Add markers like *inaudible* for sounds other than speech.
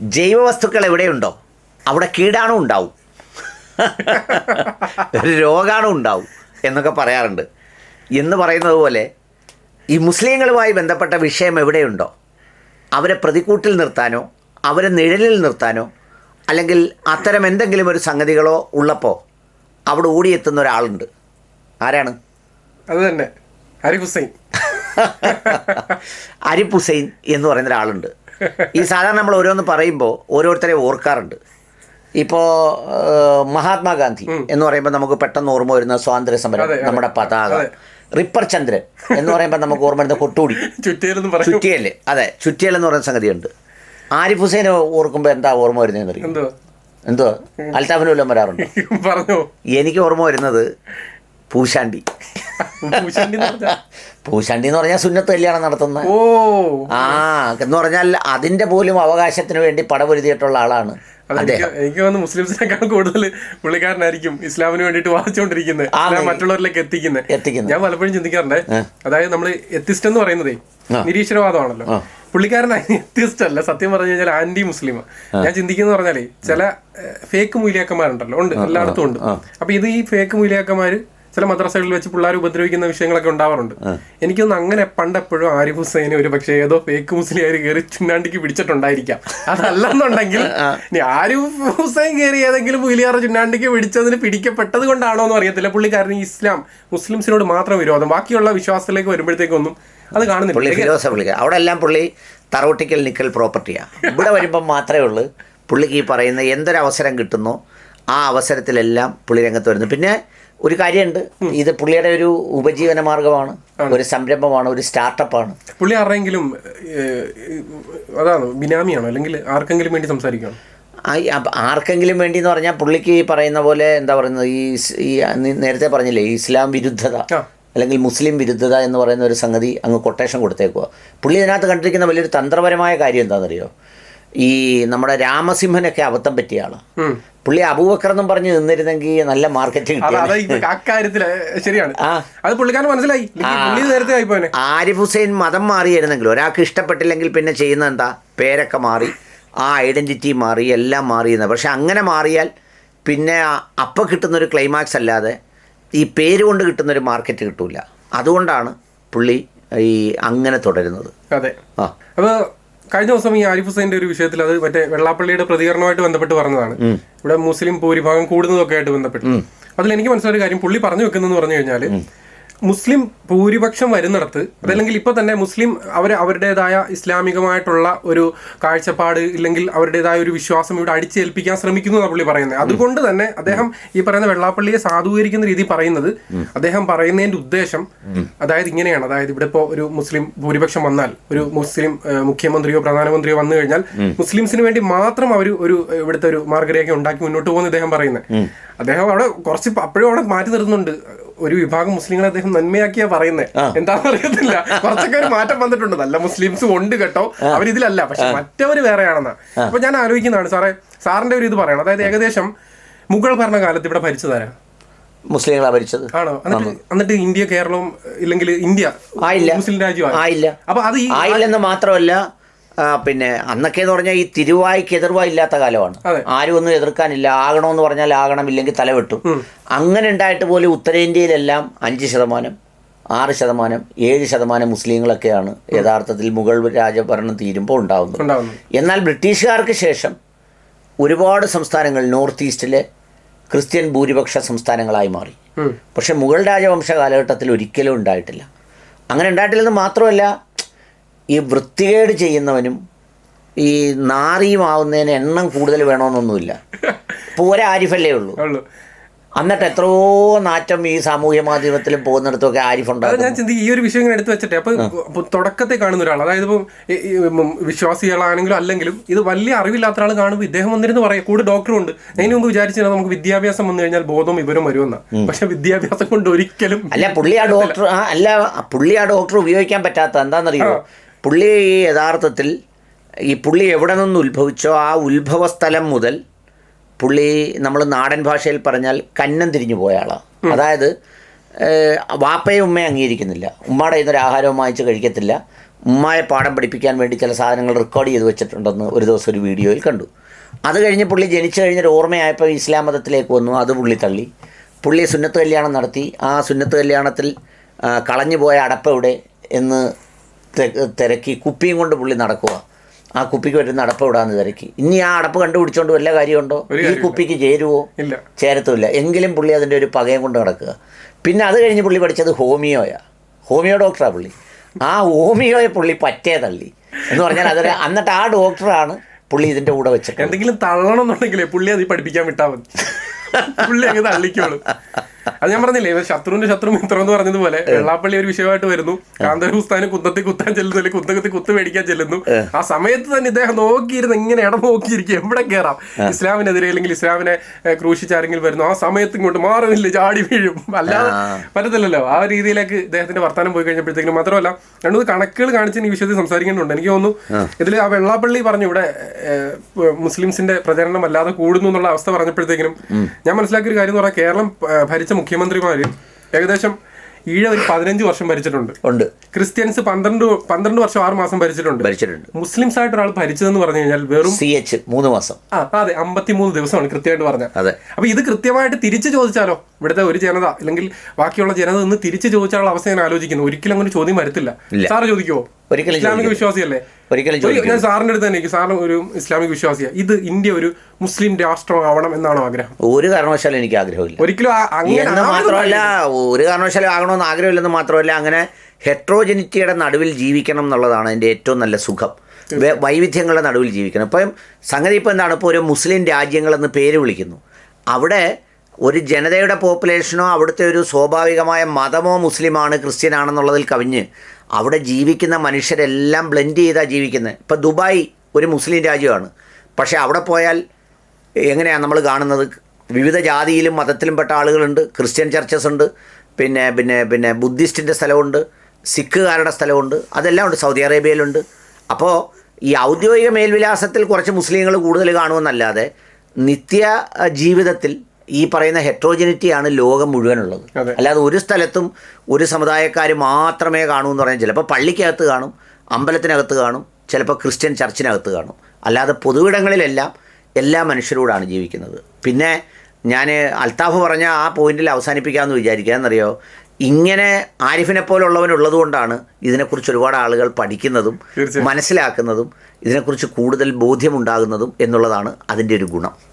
ജൈവവസ്തുക്കൾ എവിടെയുണ്ടോ അവിടെ കീടാണു ഉണ്ടാവും. ഒരു രോഗാണു ഉണ്ടാവും എന്നൊക്കെ പറയാറുണ്ട്. എന്ന് പറയുന്നത് പോലെ ഈ മുസ്ലിങ്ങളുമായി ബന്ധപ്പെട്ട വിഷയം എവിടെയുണ്ടോ അവരെ പ്രതിക്കൂട്ടിൽ നിർത്താനോ അവരെ നിഴലിൽ നിർത്താനോ അല്ലെങ്കിൽ അത്തരം എന്തെങ്കിലും ഒരു സംഗതികളോ ഉള്ളപ്പോൾ അവിടെ ഓടിയെത്തുന്ന ഒരാളുണ്ട്. ആരാണ്? അത് തന്നെ. ഹരിഫുസൈൻ ഹുസൈൻ. *laughs* അരിഫ് ഹുസൈൻ എന്ന് പറയുന്ന ഒരാളുണ്ട്. ഈ സാധാരണ നമ്മൾ ഓരോന്ന് പറയുമ്പോൾ ഓരോരുത്തരെ ഓർക്കാറുണ്ട്. ഇപ്പോൾ മഹാത്മാഗാന്ധി എന്ന് പറയുമ്പോൾ നമുക്ക് പെട്ടെന്ന് ഓർമ്മ വരുന്ന സ്വാതന്ത്ര്യ സമരം. നമ്മുടെ പതാക റിപ്പർ ചന്ദ്രൻ എന്ന് പറയുമ്പോൾ നമുക്ക് ഓർമ്മ വരുന്ന കൊട്ടൂടി. ചുറ്റിയൽ അതെ ചുറ്റിയൽ എന്ന് പറയുന്ന സംഗതിയുണ്ട്. ആരിഫ് ഹുസൈനെ ഓർക്കുമ്പോൾ എന്താ ഓർമ്മ വരുന്നതെന്ന് അറിയാം? എന്തോ എന്തോ അൽത്താഫിനെല്ലാം വരാറുണ്ട്? പറഞ്ഞു. എനിക്ക് ഓർമ്മ വരുന്നത് പൂശാണ്ടി. പൂശാണ്ടി എന്ന് പറഞ്ഞാ? പറഞ്ഞാൽ സുന്നത്ത് കല്യാണം നടത്തുന്ന. ഓ. ആ എന്ന് പറഞ്ഞാൽ അതിന്റെ പോലും അവകാശത്തിന് വേണ്ടി പടപൊരുതിയിട്ടുള്ള ആളാണ് എനിക്ക് തോന്നുന്നു മുസ്ലിംസിനേക്കാൾ കൂടുതൽ പുള്ളിക്കാരനായിരിക്കും ഇസ്ലാമിന് വേണ്ടിയിട്ട് വാദിച്ചുകൊണ്ടിരിക്കുന്നത് മറ്റുള്ളവരിലേക്ക് എത്തിക്കുന്നത് എത്തിക്കുന്നത്. ഞാൻ പലപ്പോഴും ചിന്തിക്കാറുണ്ട്. അതായത് നമ്മൾ എത്തിസ്റ്റ് എന്ന് പറയുന്നതേ നിരീശ്വരവാദമാണല്ലോ. പുള്ളിക്കാരൻ എത്തിസ്റ്റ് അല്ല സത്യം പറഞ്ഞു കഴിഞ്ഞാൽ ആന്റി മുസ്ലിം ഞാൻ ചിന്തിക്കുന്നത് പറഞ്ഞാലേ ചില ഫേക്ക് മൂലിയാക്കന്മാരുണ്ടല്ലോ ഉണ്ട് എല്ലായിടത്തും ഉണ്ട്. അപ്പൊ ഇത് ഈ ഫേക്ക് മൂലിയാക്കന്മാര് ചില മദ്രസകളിൽ വെച്ച് പിള്ളേർ ഉപദ്രവിക്കുന്ന വിഷയങ്ങളൊക്കെ ഉണ്ടാവാറുണ്ട്. എനിക്കൊന്ന് അങ്ങനെ പണ്ടെപ്പോഴും ആരിഫ് ഹുസൈനെ ഒരു പക്ഷേ ഏതോ ഫേക്ക് മുസ്ലിം കയറി ചുന്നാണ്ടിക്ക് പിടിച്ചിട്ടുണ്ടായിരിക്കാം. അതല്ലെന്നുണ്ടെങ്കിൽ ആരിഫ് ഹുസൈൻ കയറി ഏതെങ്കിലും പുലിയാറ ചുന്നാണ്ടിക്ക് പിടിച്ചതിന് പിടിക്കപ്പെട്ടത് കൊണ്ടാണോ എന്ന് അറിയത്തില്ല. പുള്ളിക്കാരന് ഇസ്ലാം മുസ്ലിംസിനോട് മാത്രം വിരോധം. ബാക്കിയുള്ള വിശ്വാസത്തിലേക്ക് വരുമ്പോഴത്തേക്കൊന്നും അത് കാണുന്നില്ല. അവിടെ എല്ലാം പുള്ളി തറോട്ടിക്കൽ നിക്കൽ പ്രോപ്പർട്ടിയാണ് ഇവിടെ വരുമ്പം മാത്രമേ ഉള്ളൂ പുള്ളിക്ക് ഈ പറയുന്ന എന്തൊരവസരം കിട്ടുന്നോ. ആ അവസരത്തിലെല്ലാം പുള്ളി രംഗത്ത് വരുന്നു. പിന്നെ ഒരു കാര്യമുണ്ട്. ഇത് പുള്ളിയുടെ ഒരു ഉപജീവന മാർഗമാണ് ഒരു സംരംഭമാണ് ഒരു സ്റ്റാർട്ടപ്പാണ്. പുള്ളി ആരെങ്കിലും അതാണ് ബിനാമിയാണോ? അല്ലെങ്കിൽ ആർക്കെങ്കിലും വേണ്ടി സംസാരിക്കണം ആർക്കെങ്കിലും വേണ്ടി എന്ന് പറഞ്ഞാൽ പുള്ളിക്ക് ഈ പറയുന്ന പോലെ എന്താ പറയുന്നത് ഈ ഈ നേരത്തെ പറഞ്ഞില്ലേ ഇസ്ലാം വിരുദ്ധത അല്ലെങ്കിൽ മുസ്ലിം വിരുദ്ധത എന്ന് പറയുന്ന ഒരു സംഗതി അങ്ങ് കൊട്ടേഷൻ കൊടുത്തേക്കുക പുള്ളി ഇതിനകത്ത് കണ്ടിരിക്കുന്ന വലിയൊരു തന്ത്രപരമായ കാര്യം എന്താണെന്നറിയോ? ഈ നമ്മുടെ രാമസിംഹനൊക്കെ അബദ്ധം പറ്റിയ ആൾ പുള്ളി അബൂബക്കർ എന്നും പറഞ്ഞ് നിന്നിരുന്നെങ്കിൽ നല്ല മാർക്കറ്റിംഗ് അക്കാര്യത്തിൽ ശരിയാണ്. അത് പുള്ളിക്കാരൻ മനസ്സിലായി. ആരിഫ് ഹുസൈൻ മതം മാറിയിരുന്നെങ്കിൽ ഒരാൾക്ക് ഇഷ്ടപ്പെട്ടില്ലെങ്കിൽ പിന്നെ ചെയ്യുന്ന എന്താ? പേരൊക്കെ മാറി ആ ഐഡന്റിറ്റി മാറി എല്ലാം മാറിയെന്ന്. പക്ഷെ അങ്ങനെ മാറിയാൽ പിന്നെ അപ്പം കിട്ടുന്നൊരു ക്ലൈമാക്സ് അല്ലാതെ ഈ പേര് കൊണ്ട് കിട്ടുന്നൊരു മാർക്കറ്റ് കിട്ടൂല. അതുകൊണ്ടാണ് പുള്ളി ഈ അങ്ങനെ തുടരുന്നത്. അതെ. ആ. അപ്പൊ കഴിഞ്ഞ ദിവസം ഈ ആരിഫ് ഹുസൈന്റെ ഒരു വിഷയത്തിൽ അത് മറ്റേ വെള്ളാപ്പള്ളിയുടെ പ്രതികരണമായിട്ട് ബന്ധപ്പെട്ട് പറഞ്ഞതാണ്. ഇവിടെ മുസ്ലിം ഭൂരിഭാഗം കൂടുന്നതൊക്കെ ആയിട്ട് ബന്ധപ്പെട്ട് അതിൽ എനിക്ക് മനസ്സിലായ കാര്യം പുള്ളി പറഞ്ഞു വെക്കുന്നതെന്ന് പറഞ്ഞു കഴിഞ്ഞാൽ മുസ്ലിം ഭൂരിപക്ഷം വരുന്നിടത്ത് അതല്ലെങ്കിൽ ഇപ്പൊ തന്നെ മുസ്ലിം അവർ അവരുടേതായ ഇസ്ലാമികമായിട്ടുള്ള ഒരു കാഴ്ചപ്പാട് ഇല്ലെങ്കിൽ അവരുടേതായ ഒരു വിശ്വാസം ഇവിടെ അടിച്ചേൽപ്പിക്കാൻ ശ്രമിക്കുന്നു എന്നാണ് പുള്ളി പറയുന്നത്. അതുകൊണ്ട് തന്നെ അദ്ദേഹം ഈ പറയുന്ന വെള്ളാപ്പള്ളിയെ സാധൂകരിക്കുന്ന രീതി പറയുന്നത് അദ്ദേഹം പറയുന്നതിന്റെ ഉദ്ദേശം അതായത് ഇങ്ങനെയാണ്. അതായത് ഇവിടെ ഇപ്പോ ഒരു മുസ്ലിം ഭൂരിപക്ഷം വന്നാൽ ഒരു മുസ്ലിം മുഖ്യമന്ത്രിയോ പ്രധാനമന്ത്രിയോ വന്നു കഴിഞ്ഞാൽ മുസ്ലിംസിന് വേണ്ടി മാത്രം അവർ ഒരു ഇവിടുത്തെ ഒരു മാർഗരേഖ ഉണ്ടാക്കി മുന്നോട്ട് പോകുന്ന അദ്ദേഹം പറയുന്നത്. അദ്ദേഹം അവിടെ കുറച്ച് അപ്പോഴും അവിടെ മാറ്റി നിർത്തുന്നുണ്ട്. ഒരു വിഭാഗം മുസ്ലിങ്ങളെ അദ്ദേഹം നന്മയാക്കിയാ പറയുന്നത് എന്താന്ന് അറിയത്തില്ല. കുറച്ചൊക്കെ ഒരു മാറ്റം വന്നിട്ടുണ്ട്. നല്ല മുസ്ലിംസും ഉണ്ട് കേട്ടോ. അവരിതിലല്ല പക്ഷെ മറ്റവർ വേറെയാണെന്നാ. അപ്പൊ ഞാൻ ആലോചിക്കുന്നതാണ്. സാറേ സാറിന്റെ ഒരു ഇത് പറയണം. അതായത് ഏകദേശം മുഗൾ ഭരണകാലത്ത് ഇവിടെ ഭരിച്ചതാരാ? മുസ്ലിങ്ങളാ ഭരിച്ചത്. ആണോ? എന്നിട്ട് ഇന്ത്യ കേരളവും ഇല്ലെങ്കിൽ ഇന്ത്യ മുസ്ലിം രാജ്യമാണ് ആയില്ല. അപ്പൊ അത് ആയില്ലെന്ന് മാത്രമല്ല പിന്നെ അന്നൊക്കെ എന്ന് പറഞ്ഞാൽ ഈ തിരുവായ്ക്ക് എതിർവായി ഇല്ലാത്ത കാലമാണ്. ആരും ഒന്നും എതിർക്കാനില്ല. ആകണമെന്ന് പറഞ്ഞാൽ ആകണം ഇല്ലെങ്കിൽ തല വെട്ടും. അങ്ങനെ ഉണ്ടായിട്ട് പോലും ഉത്തരേന്ത്യയിലെല്ലാം അഞ്ച് ശതമാനം ആറ് ശതമാനം ഏഴ് ശതമാനം മുസ്ലിങ്ങളൊക്കെയാണ് യഥാർത്ഥത്തിൽ മുഗൾ രാജഭരണം തീരുമ്പോൾ ഉണ്ടാകുന്നത് എന്നാൽ ബ്രിട്ടീഷുകാർക്ക് ശേഷം ഒരുപാട് സംസ്ഥാനങ്ങൾ നോർത്ത് ഈസ്റ്റിലെ ക്രിസ്ത്യൻ ഭൂരിപക്ഷ സംസ്ഥാനങ്ങളായി മാറി. പക്ഷെ മുഗൾ രാജവംശ കാലഘട്ടത്തിൽ ഒരിക്കലും ഉണ്ടായിട്ടില്ല. അങ്ങനെ ഉണ്ടായിട്ടില്ലെന്ന് മാത്രമല്ല ഈ വൃത്തികേട് ചെയ്യുന്നവനും ഈ നാറിയുമാവുന്നതിന് എണ്ണം കൂടുതൽ വേണമെന്നൊന്നുമില്ല. ഇപ്പോൾ ഒരാരിഫല്ലേ ഉള്ളൂ. ഉള്ളു. എന്നിട്ട് എത്രയോ നാറ്റം ഈ സാമൂഹ്യ മാധ്യമത്തിലും പോകുന്നിടത്തൊക്കെ ആരിഫുണ്ടാകും അത് ഞാൻ ചിന്തി ഈ ഒരു വിഷയം ഇങ്ങനെ എടുത്തു വെച്ചിട്ട് അപ്പൊ തുടക്കത്തെ കാണുന്ന ഒരാൾ അതായത് ഇപ്പം വിശ്വാസികളാണെങ്കിലും അല്ലെങ്കിലും ഇത് വലിയ അറിവില്ലാത്ത ആൾ കാണുമ്പോൾ ഇദ്ദേഹം വന്നിരുന്ന് പറയാം കൂടെ ഡോക്ടറും ഉണ്ട്. അതിന് മുമ്പ് വിചാരിച്ചിരുന്നത് നമുക്ക് വിദ്യാഭ്യാസം വന്നു കഴിഞ്ഞാൽ ബോധം ഇവരും വരുമെന്ന. പക്ഷെ വിദ്യാഭ്യാസം കൊണ്ട് ഒരിക്കലും അല്ല പുള്ളി ആ ഡോക്ടർ അല്ല പുള്ളി ആ ഡോക്ടർ ഉപയോഗിക്കാൻ പറ്റാത്ത എന്താണെന്നറിയോ പുള്ളി യഥാർത്ഥത്തിൽ ഈ പുള്ളി എവിടെ നിന്ന് ഉത്ഭവിച്ചോ ആ ഉത്ഭവസ്ഥലം മുതൽ പുള്ളി നമ്മൾ നാടൻ ഭാഷയിൽ പറഞ്ഞാൽ കന്നം തിരിഞ്ഞു പോയ ആളാണ്. അതായത് വാപ്പയെ ഉമ്മയും അംഗീകരിക്കുന്നില്ല. ഉമ്മയുടെ ഇന്നൊരു ആഹാരവും വാങ്ങിച്ച് കഴിക്കത്തില്ല. ഉമ്മയെ പാഠം പഠിപ്പിക്കാൻ വേണ്ടി ചില സാധനങ്ങൾ റെക്കോർഡ് ചെയ്ത് വെച്ചിട്ടുണ്ടെന്ന് ഒരു ദിവസം ഒരു വീഡിയോയിൽ കണ്ടു. അത് കഴിഞ്ഞ് പുള്ളി ജനിച്ചു കഴിഞ്ഞൊരു ഓർമ്മയായപ്പോൾ ഇസ്ലാം മതത്തിലേക്ക് വന്നു. അത് പുള്ളി തള്ളി. പുള്ളി സുന്നത്ത് കല്യാണം നടത്തി. ആ സുന്നത്ത് കല്യാണത്തിൽ കളഞ്ഞു പോയ അടപ്പ എവിടെ എന്ന് തിരക്കി കുപ്പിയും കൊണ്ട് പുള്ളി നടക്കുക ആ കുപ്പിക്ക് വരുന്ന അടപ്പ് ഇടാന്ന് തിരക്കി. ഇനി ആ അടപ്പ് കണ്ടുപിടിച്ചോണ്ട് വല്ല കാര്യമുണ്ടോ? ഈ. കുപ്പിക്ക് ചേരുവോ? ഇല്ല. ചേരത്തുമില്ല. എങ്കിലും പുള്ളി അതിന്റെ ഒരു പകയം കൊണ്ട് നടക്കുക. പിന്നെ അത് കഴിഞ്ഞ് പുള്ളി പഠിച്ചത് ഹോമിയോയാ. ഹോമിയോ ഡോക്ടറാണ് പുള്ളി. ആ ഹോമിയോയെ പുള്ളി പറ്റേ തള്ളി. എന്ന് പറഞ്ഞാൽ അതൊരു *laughs* എന്നിട്ട് ആ ഡോക്ടറാണ് പുള്ളി ഇതിന്റെ കൂടെ വെച്ചത് എന്തെങ്കിലും തള്ളണം എന്നുണ്ടെങ്കിലേ പുള്ളി അത് പഠിപ്പിക്കാൻ വിട്ടാൽ മതി. പുള്ളി അങ്ങ് തള്ളിക്കോളും. അത് ഞാൻ പറഞ്ഞില്ലേ ശത്രുവിന്റെ ശത്രു മിത്രം എന്ന് പറഞ്ഞതുപോലെ വെള്ളാപ്പള്ളി ഒരു വിഷയമായിട്ട് വരുന്നു. കാന്തര ഉസ്താന് കുന്തത്തി കുത്താൻ ചെല്ലുന്നു അല്ലെങ്കിൽ കുന്തകത്തി കുത്ത് മേടിക്കാൻ ചെല്ലുന്നു. ആ സമയത്ത് തന്നെ ഇദ്ദേഹം നോക്കിയിരുന്ന് ഇങ്ങനെ ഇടം നോക്കിയിരിക്കും എവിടെ കയറാം ഇസ്ലാമിനെതിരെ അല്ലെങ്കിൽ ഇസ്ലാമിനെ ക്രൂശിച്ചാരെങ്കിൽ ക്രൂശിച്ച് ആരെങ്കിലും വരുന്നു ആ സമയത്ത് ഇങ്ങോട്ട് മാറുന്നില്ല ചാടി വീഴും. അല്ലാതെ പറ്റത്തില്ലല്ലോ. ആ രീതിയിലേക്ക് ഇദ്ദേഹത്തിന്റെ വർത്തമാനം പോയി കഴിഞ്ഞപ്പോഴത്തേക്കും മാത്രമല്ല രണ്ടു കണക്കുകൾ കാണിച്ച് ഈ വിഷയത്തിൽ സംസാരിക്കേണ്ടതുണ്ട്. എനിക്ക് തോന്നുന്നു ഇതിൽ ആ വെള്ളാപ്പള്ളി പറഞ്ഞു ഇവിടെ മുസ്ലിംസിന്റെ പ്രചരണം അല്ലാതെ കൂടുന്നു എന്നുള്ള അവസ്ഥ പറഞ്ഞപ്പോഴത്തേക്കിനും ഞാൻ മനസ്സിലാക്കിയ ഒരു കാര്യം എന്ന് പറഞ്ഞാൽ കേരളം ഭരിച്ച മുഖ്യമന്ത്രിമാര് ഏകദേശം ഈഴ ഒരു പതിനഞ്ച് വർഷം ഭരിച്ചിട്ടുണ്ട്. ഉണ്ട്. ക്രിസ്ത്യൻസ് പന്ത്രണ്ട് പന്ത്രണ്ട് വർഷം ആറ് മാസം ഭരിച്ചിട്ടുണ്ട്. ഭരിച്ചിട്ടുണ്ട്. മുസ്ലിംസ് ആയിട്ട് ഒരാൾ ഭരിച്ചതെന്ന് പറഞ്ഞു കഴിഞ്ഞാൽ വെറും സി എച്ച് മൂന്ന് മാസം. ആ അതെ അമ്പത്തിമൂന്ന് ദിവസമാണ് കൃത്യമായിട്ട് പറഞ്ഞത്. അതെ. അപ്പൊ ഇത് കൃത്യമായിട്ട് തിരിച്ചു ചോദിച്ചാലോ? ഇവിടുത്തെ ഒരു ജനത അല്ലെങ്കിൽ ബാക്കിയുള്ള ജനത നിന്ന് തിരിച്ചു ചോദിച്ചാലുള്ള അവസ്ഥ ഞാൻ ആലോചിക്കുന്നു. ഒരിക്കലും അങ്ങനെ ചോദ്യം വരത്തില്ല. സാറ് ചോദിക്കുവോ? ഒരിക്കലും ഇസ്ലാമിക വിശ്വാസിയല്ലേ? ഒരിക്കലും ഞാൻ സാറിന്റെ അടുത്ത് തന്നെ സാറിന് ഒരു ഇസ്ലാമിക വിശ്വാസിയാ. ഇത് ഇന്ത്യ ഒരു മുസ്ലിം രാഷ്ട്രമാവണം എന്നാണോ ആഗ്രഹം. ഒരു കാരണവശാലും എനിക്ക് ആഗ്രഹമില്ല. ഒരിക്കലും അങ്ങനെ മാത്രമല്ല ഒരു കാരണവശാലും ആകണമെന്ന് ആഗ്രഹമില്ലെന്ന് മാത്രമല്ല അങ്ങനെ ഹെട്രോജനിറ്റിയുടെ നടുവിൽ ജീവിക്കണം എന്നുള്ളതാണ് എന്റെ ഏറ്റവും നല്ല സുഖം. വൈവിധ്യങ്ങളുടെ നടുവിൽ ജീവിക്കണം. ഇപ്പം സംഗതി ഇപ്പം എന്താണ്? ഇപ്പോൾ ഒരു മുസ്ലിം രാജ്യങ്ങളെന്ന് പേര് വിളിക്കുന്നു. അവിടെ ഒരു ജനതയുടെ പോപ്പുലേഷനോ അവിടുത്തെ ഒരു സ്വാഭാവികമായ മതമോ മുസ്ലിമാണ് ക്രിസ്ത്യനാണെന്നുള്ളതിൽ കവിഞ്ഞ് അവിടെ ജീവിക്കുന്ന മനുഷ്യരെല്ലാം ബ്ലെൻഡ് ചെയ്താണ് ജീവിക്കുന്നത് ഇപ്പോൾ ദുബായ് ഒരു മുസ്ലിം രാജ്യമാണ്. പക്ഷേ അവിടെ പോയാൽ എങ്ങനെയാണ് നമ്മൾ കാണുന്നത്? വിവിധ ജാതിയിലും മതത്തിലും പെട്ട ആളുകളുണ്ട്. ക്രിസ്ത്യൻ ചർച്ചസ് ഉണ്ട്. പിന്നെ പിന്നെ പിന്നെ ബുദ്ധിസ്റ്റിന്റെ സ്ഥലമുണ്ട്. സിഖുകാരുടെ സ്ഥലമുണ്ട്. അതെല്ലാം ഉണ്ട്. സൗദി അറേബ്യയിലുണ്ട്. അപ്പോൾ ഈ ഔദ്യോഗിക മേൽവിലാസത്തിൽ കുറച്ച് മുസ്ലിങ്ങൾ കൂടുതൽ കാണുമെന്നല്ലാതെ നിത്യ ജീവിതത്തിൽ ഈ പറയുന്ന ഹെട്രോജനിറ്റിയാണ് ലോകം മുഴുവനുള്ളത്. അല്ലാതെ ഒരു സ്ഥലത്തും ഒരു സമുദായക്കാർ മാത്രമേ കാണൂ എന്ന് പറഞ്ഞാൽ ചിലപ്പോൾ പള്ളിക്കകത്ത് കാണും അമ്പലത്തിനകത്ത് കാണും ചിലപ്പോൾ ക്രിസ്ത്യൻ ചർച്ചിനകത്ത് കാണും. അല്ലാതെ പൊതുവിടങ്ങളിലെല്ലാം എല്ലാ മനുഷ്യരോടാണ് ജീവിക്കുന്നത്. പിന്നെ ഞാൻ അൽത്താഫ് പറഞ്ഞ ആ പോയിന്റിൽ അവസാനിപ്പിക്കാമെന്ന് വിചാരിക്കുക. എന്നറിയോ? ഇങ്ങനെ ആരിഫിനെ പോലുള്ളവനുള്ളത് കൊണ്ടാണ് ഇതിനെക്കുറിച്ച് ഒരുപാട് ആളുകൾ പഠിക്കുന്നതും മനസ്സിലാക്കുന്നതും ഇതിനെക്കുറിച്ച് കൂടുതൽ ബോധ്യമുണ്ടാകുന്നതും എന്നുള്ളതാണ് അതിന്റെ ഒരു ഗുണം.